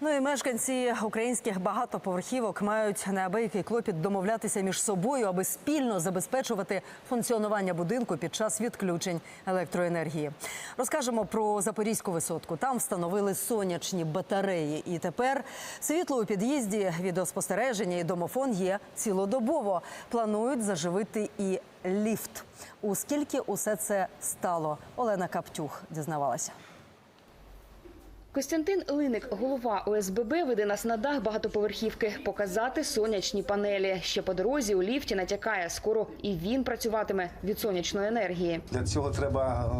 Ну і мешканці українських багатоповерхівок мають неабиякий клопіт домовлятися між собою, аби спільно забезпечувати функціонування будинку під час відключень електроенергії. Розкажемо про Запорізьку висотку. Там встановили сонячні батареї, і тепер світло у під'їзді, відеоспостереження і домофон є цілодобово. Планують заживити і ліфт. У скільки усе це стало? Олена Каптюх дізнавалася. Костянтин Линик, голова ОСББ, веде нас на дах багатоповерхівки показати сонячні панелі. Ще по дорозі у ліфті натякає, скоро і він працюватиме від сонячної енергії. Для цього треба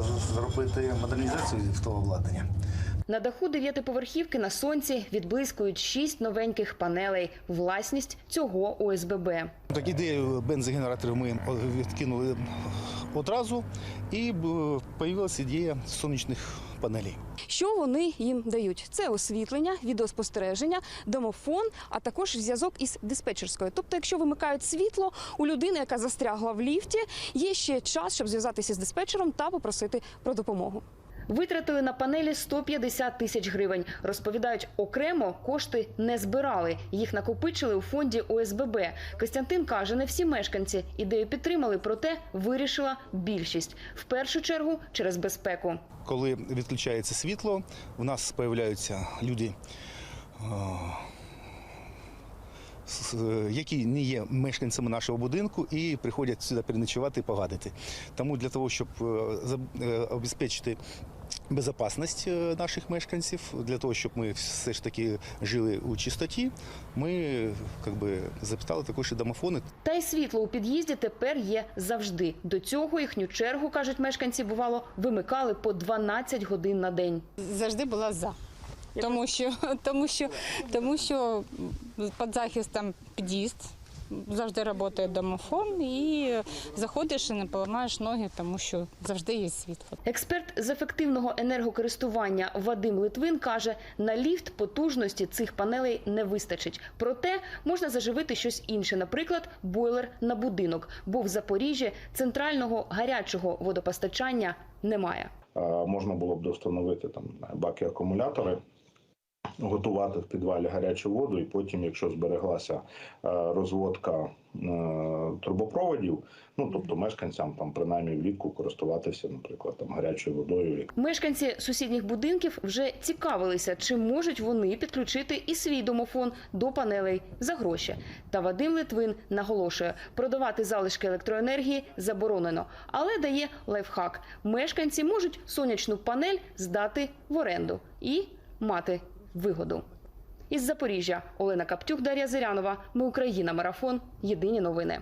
е, зробити модернізацію ліфтового обладнання. На даху дев'ятиповерхівки на сонці відблискують шість новеньких панелей. Власність цього ОСББ. Так ідею бензогенераторів ми відкинули одразу, і з'явилася ідея сонячних панелей. Що вони їм дають? Це освітлення, відеоспостереження, домофон, а також зв'язок із диспетчерською. Тобто, якщо вимикають світло, у людини, яка застрягла в ліфті, є ще час, щоб зв'язатися з диспетчером та попросити про допомогу. Витратили на панелі 150 тисяч гривень. Розповідають, окремо кошти не збирали. Їх накопичили у фонді ОСББ. Костянтин каже, не всі мешканці ідею підтримали, проте вирішила більшість. В першу чергу через безпеку. Коли відключається світло, у нас з'являються люди, е, які не є мешканцями нашого будинку і приходять сюди переночувати і погадити. Тому для того, щоб е, е, обезпечити безпечність е, наших мешканців, для того, щоб ми все ж таки жили у чистоті, ми как би, запитали також і домофони. Та й світло у під'їзді тепер є завжди. До цього їхню чергу, кажуть мешканці, бувало, вимикали по 12 годин на день. завжди була за. Тому що, тому що, тому що під захистом під'їзд завжди працює домофон і заходиш і не поламаєш ноги, тому що завжди є світло. Експерт з ефективного енергокористування Вадим Литвин каже, на ліфт потужності цих панелей не вистачить. Проте можна заживити щось інше, наприклад, бойлер на будинок, бо в Запоріжжі центрального гарячого водопостачання немає. Е, можна було б достановити там баки акумулятори, готувати в підвалі гарячу воду, і потім, якщо збереглася е, розводка е, трубопроводів, ну тобто мешканцям там принаймні влітку користуватися, наприклад, там гарячою водою. Мешканці сусідніх будинків вже цікавилися, чи можуть вони підключити і свій домофон до панелей за гроші. Та Вадим Литвин наголошує, продавати залишки електроенергії заборонено, але дає лайфхак. Мешканці можуть сонячну панель здати в оренду і мати вигоду. Із Запоріжжя Олена Каптюк, Дар'я Зирянова. Ми Україна. Марафон. Єдині новини.